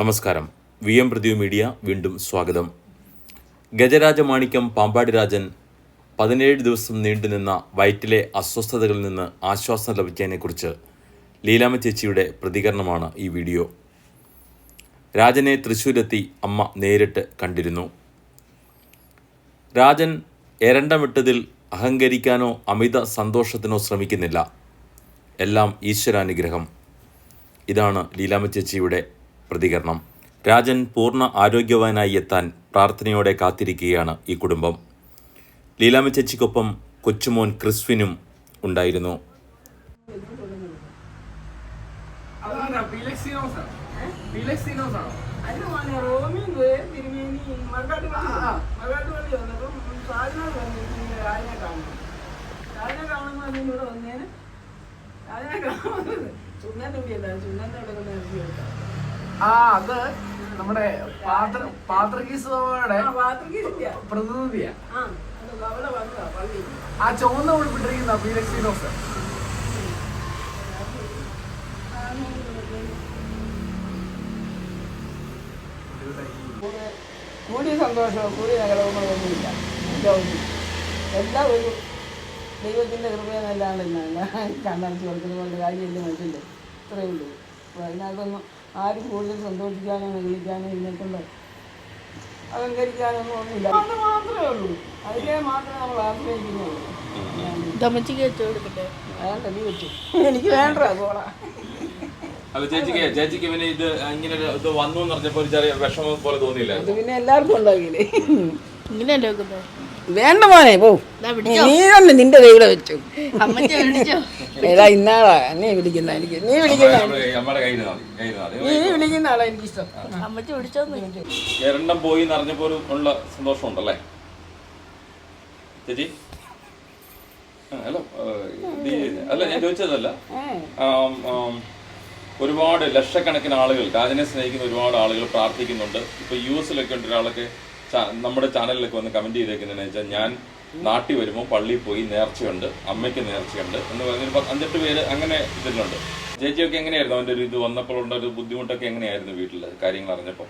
നമസ്കാരം. V M പ്രതിയു media വീണ്ടും സ്വാഗതം. ഗജരാജ മാണിക്യം പാമ്പാടി രാജൻ പതിനേഴ് ദിവസം നീണ്ടുനിന്ന വയറ്റിലെ അസ്വസ്ഥതകളിൽ നിന്ന് ആശ്വാസം ലഭിച്ചതിനെക്കുറിച്ച് ലീലാമ്മ ചേച്ചിയുടെ പ്രതികരണമാണ് ഈ വീഡിയോ. രാജനെ തൃശ്ശൂരെത്തി അമ്മ നേരിട്ട് കണ്ടിരുന്നു. രാജൻ എരണ്ടമിട്ടതിൽ അഹങ്കരിക്കാനോ അമിത സന്തോഷത്തിനോ ശ്രമിക്കുന്നില്ല. എല്ലാം ഈശ്വരാനുഗ്രഹം. ഇതാണ് ലീലാമ്മ ചേച്ചിയുടെ പ്രതികരണം. രാജൻ പൂർണ ആരോഗ്യവാനായി എത്താൻ പ്രാർത്ഥനയോടെ കാത്തിരിക്കുകയാണ് ഈ കുടുംബം. ലീലാമ ചേച്ചിക്കൊപ്പം കൊച്ചുമോൻ ക്രിസ്വിനും ഉണ്ടായിരുന്നു. അതാരാ? ഫീലക്സിനോസ് ഫീലക്സിനോസ് ആണോ ആ, അത് നമ്മുടെ പാത്ര പാത്രക്കില്ല പ്രതിനിധിയാ. ആ ചുവന്ന ഉടുപ്പിട്ടിരിക്കുന്ന ഫീലക്സിനോസ് കൂടിയ സന്തോഷമോ കൂടിയ നഗരവുമൊന്നുമില്ല എല്ലാം ഒരു എല്ലാം ഒരു ദൈവത്തിന്റെ കൃപയെന്നല്ലാണ്ട് കണ്ണടച്ച് കൊടുക്കുന്ന കാര്യം കാര്യമില്ല മനുഷ്യന്റെ ഇത്രയേ ഉള്ളൂ. അപ്പോൾ അതിനകത്തൊന്നും ആരും കൂടുതൽ സന്തോഷിക്കാനോ നിഗളിക്കാനോ ഇതിനെക്കൊണ്ട് അലങ്കരിക്കാനൊന്നും ഒന്നുമില്ല. അത് മാത്രമേ ഉള്ളൂ. അതിനെ മാത്രമേ നമ്മൾ ആശ്രയിക്കുന്നുള്ളൂ. ദമച്ചിക്ക് വെച്ച് കൊടുക്കട്ടെ? വേണ്ട നീ വെച്ചു. എനിക്ക് വേണ്ട പോടാ. അല്ല ചേച്ചിക്ക് ചേച്ചിക്ക് പിന്നെ ഇത് ഇങ്ങനെ ഇത് വന്നു എന്ന് പറഞ്ഞപ്പോൾ ഒരു ചെറിയ വിഷമം പോലെ തോന്നിയില്ല അത് പിന്നെ എല്ലാവർക്കും ഉണ്ടാകില്ലേ? ഇങ്ങനെയല്ലേ വേണ്ട മോനെ പോ. നീ തന്നെ നിന്റെ കൈയുടെ വെച്ചു. ഏതാ ഇന്നാളാ. നീ വിളിക്കുന്ന എനിക്ക്. നീ വിളിക്കുന്ന നീ വിളിക്കുന്ന ആളാ എനിക്കിഷ്ടം. അമ്മച്ചി വിളിച്ചോന്ന് എരണ്ടം പോയി എന്ന് അറിഞ്ഞപ്പോൾ ഉള്ള സന്തോഷമുണ്ടല്ലേ? ചേച്ചി? ഹലോ അല്ല അല്ല ഞാൻ ചോദിച്ചതല്ല. ഒരുപാട് ലക്ഷക്കണക്കിന് ആളുകൾ രാജനെ സ്നേഹിക്കുന്ന ഒരുപാട് ആളുകൾ പ്രാർത്ഥിക്കുന്നുണ്ട്. ഇപ്പൊ യു എസിലൊക്കെ ഉണ്ട് ഒരാളൊക്കെ നമ്മുടെ ചാനലിലൊക്കെ വന്ന് കമന്റ് ചെയ്തേക്കുന്നതെന്ന് വെച്ചാൽ ഞാൻ നാട്ടിൽ വരുമ്പോൾ പള്ളിയിൽ പോയി നേർച്ചയുണ്ട് അമ്മയ്ക്ക് നേർച്ചയുണ്ട് എന്ന് പറഞ്ഞൊരു അഞ്ചെട്ട് പേര് അങ്ങനെ ഇതിലുണ്ട്. ചേച്ചിയൊക്കെ എങ്ങനെയായിരുന്നു? അവന്റെ ഒരു ഇത് വന്നപ്പോൾ ഉള്ള ഒരു ബുദ്ധിമുട്ടൊക്കെ എങ്ങനെയായിരുന്നു വീട്ടിൽ കാര്യങ്ങൾ അറിഞ്ഞപ്പോൾ.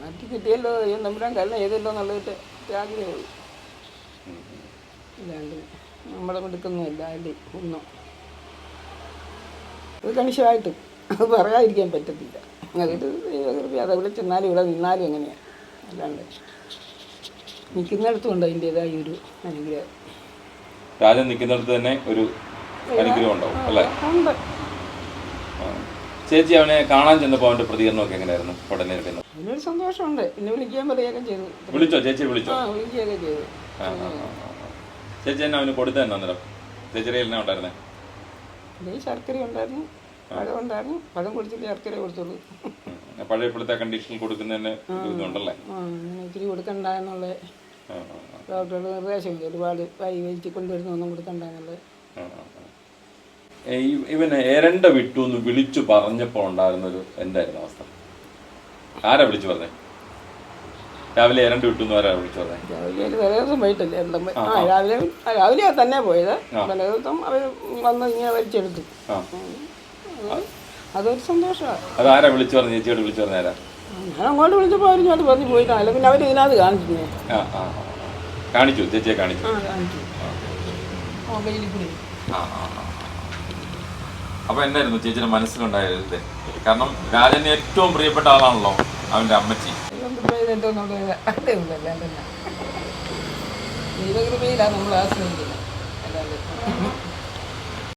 മാറ്റി കിട്ടിയല്ലോ നമ്പുരാൻ കല്ല് ഏതല്ലോ എന്നുള്ളതിട്ട് ആഗ്രഹമേ ഇല്ലാണ്ട് നമ്മളെ കൊടുക്കുന്നുമില്ല അല്ലേ ഒന്നും. ഒരു കണിശമായിട്ടും. അത് പറയാതിരിക്കാൻ പറ്റത്തില്ല. അങ്ങനെ ദൈവകൃപ അത് ഇവിടെ ചെന്നാലും ഇവിടെ നിന്നാലും എങ്ങനെയാണ് അല്ലാണ്ട് നിൽക്കുന്നിടത്തും ഉണ്ട് അതിന്റെതായ ഒരു അനുഗ്രഹം. രാജൻ നിൽക്കുന്നിടത്ത് തന്നെ ഒരു അനുഗ്രഹം ഉണ്ടാവും അല്ലേ? ചേച്ചി അവനെ കാണാൻ ചെന്നപ്പോൾ അവന്റെ പ്രതികരണമൊക്കെ എങ്ങനെയായിരുന്നു? ഉടനെ അതിനൊരു സന്തോഷമുണ്ട്. എന്നെ വിളിക്കാൻ പറയുകയൊക്കെ ചെയ്തു. വിളിച്ചോ? ചേച്ചി വിളിച്ചോ? വിളിക്കുകയൊക്കെ ചെയ്തു. ചേച്ചി എന്നെ അവന് കൊടുത്തു തന്നെ അന്നേരം. ചേച്ചിയുടെ എന്നാ ഉണ്ടായിരുന്നേ? ശർക്കര ഉണ്ടായിരുന്നു. ഉണ്ടായിരുന്നു പഴം കൊടുത്തിട്ട് ശർക്കര കൊടുത്തുള്ളൂ. പഴയ ഇപ്പോഴത്തെ കണ്ടീഷനിൽ ഇതുണ്ടല്ലേ? ഇത്തിരി കൊടുക്കണ്ട എന്നുള്ള. ഡോക്ടറുടെ നിർദ്ദേശമില്ല. ഒരുപാട് വൈ വെച്ച് കൊണ്ടുവരുന്നൊന്നും കൊടുക്കണ്ട എന്നുള്ളത് ഇവന് എരണ്ട വിട്ടു എന്ന് വിളിച്ചു പറഞ്ഞപ്പോൾ ഉണ്ടായിരുന്നൊരു എന്തായിരുന്നു അവസ്ഥ? ആരാ വിളിച്ചു പറഞ്ഞേ? രാവിലെ എരണ്ട് വിട്ടു എന്ന് ആരാ വിളിച്ചു പറഞ്ഞേ? രാവിലെ തലേ ദിവസം പോയിട്ടില്ലേ. ആ രാവിലെ ആ, രാവിലെയാ തന്നെ പോയത്. തലേ ദിവസം അവർ വന്ന് ഇങ്ങനെ വലിച്ചെടുത്തു. അത് അതൊരു സന്തോഷമാണ് അതാരാ വിളിച്ചു പറഞ്ഞു ചേച്ചിയോട് വിളിച്ചു ഞാൻ അങ്ങോട്ട് വിളിച്ചപ്പോൾ അവർ ഇങ്ങോട്ട് പറഞ്ഞ് പോയിട്ടാണല്ലോ പിന്നെ അവർ ഇതിനകത്ത് കാണിച്ചിരുന്നേ ആ ആ ആ. കാണിച്ചു ചേച്ചിയെ കാണിച്ചു. ആ കാണിച്ചു. മൊബൈലിൽ കൂടി. ആ, ആ, ആ. അപ്പൊ എന്നായിരുന്നു ചേച്ചിയുടെ മനസ്സിലുണ്ടായത് കാരണം രാജന് ഏറ്റവും പ്രിയപ്പെട്ട ആളാണല്ലോ അവന്റെ അമ്മച്ചി. അതേ ഉള്ളൂ ദൈവകൃപയിലാണ് നമ്മൾ ആശ്രയിക്കുന്നത്. അല്ലാതെ